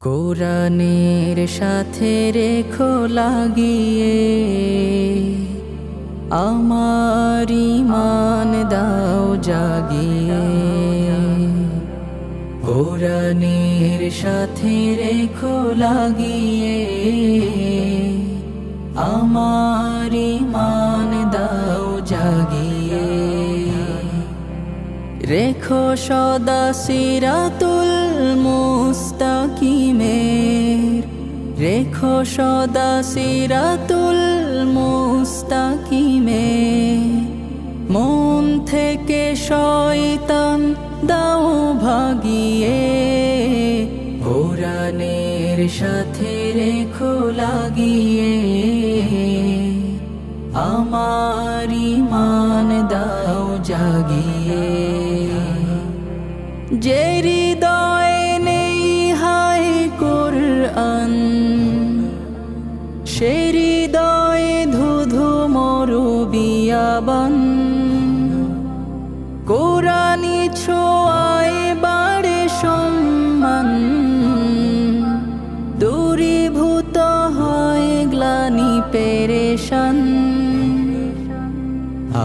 কোরআনের সাথে রেখো লাগিয়ে আমার ইমান দাও জাগিয়ে। কোরআনের সাথে রেখো লাগিয়ে আমার ইমান দাও জাগিয়ে। রেখো সদা সিরাতুল সদা সিরাতুল মুস্তাকিমের মন থেকে শয়তান দাও ভাগিয়ে। কোরআনের সাথে রেখো লাগিয়ে। আমার ইমান দাও জাগিয়ে। যে হৃদয়ে ধুধু মরু বিয়াবান কোরআনি ছোঁয়ায় বাড়ে সম্মান। দূরীভূত হয় গ্লানি পেরেশান।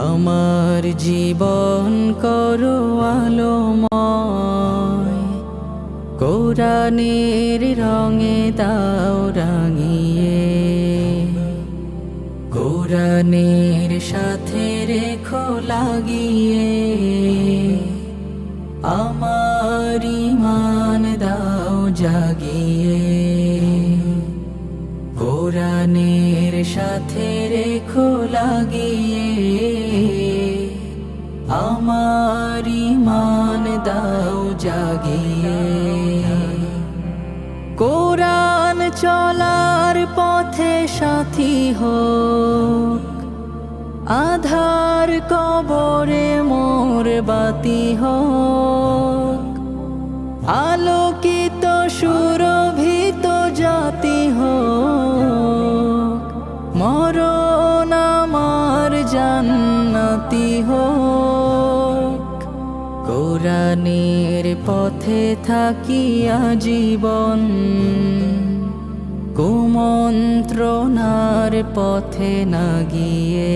আমার জীবন করো আলোময়। কোরআনের রঙে দাও রাঙিয়ে। কোরআনের সাথে রেখো লাগিয়ে। আমার ইমান দাও জাগিয়ে। কোরআনের সাথে রেখো লাগিয়ে। আমার ইমান দাও জাগিয়ে। কোরআন পথে সাথী হোক। আধার কবরে মোর বাতি হোক। আলোকিত সুরভিত জাতি হোক। মরণ আমার জান্নাতি হোক। কোরআনের পথে থাকিয়া জীবন কুমন্ত্রণার পথে না গিয়ে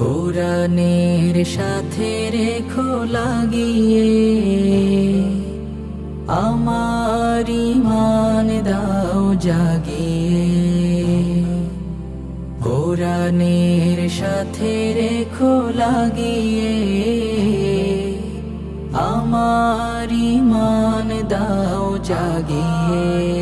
কোরআনের সাথে রেখো লাগিয়ে আমার ইমান দাও জাগিয়ে কোরআনের সাথে রেখো লাগিয়ে আমার ইমান দাও জাগিয়ে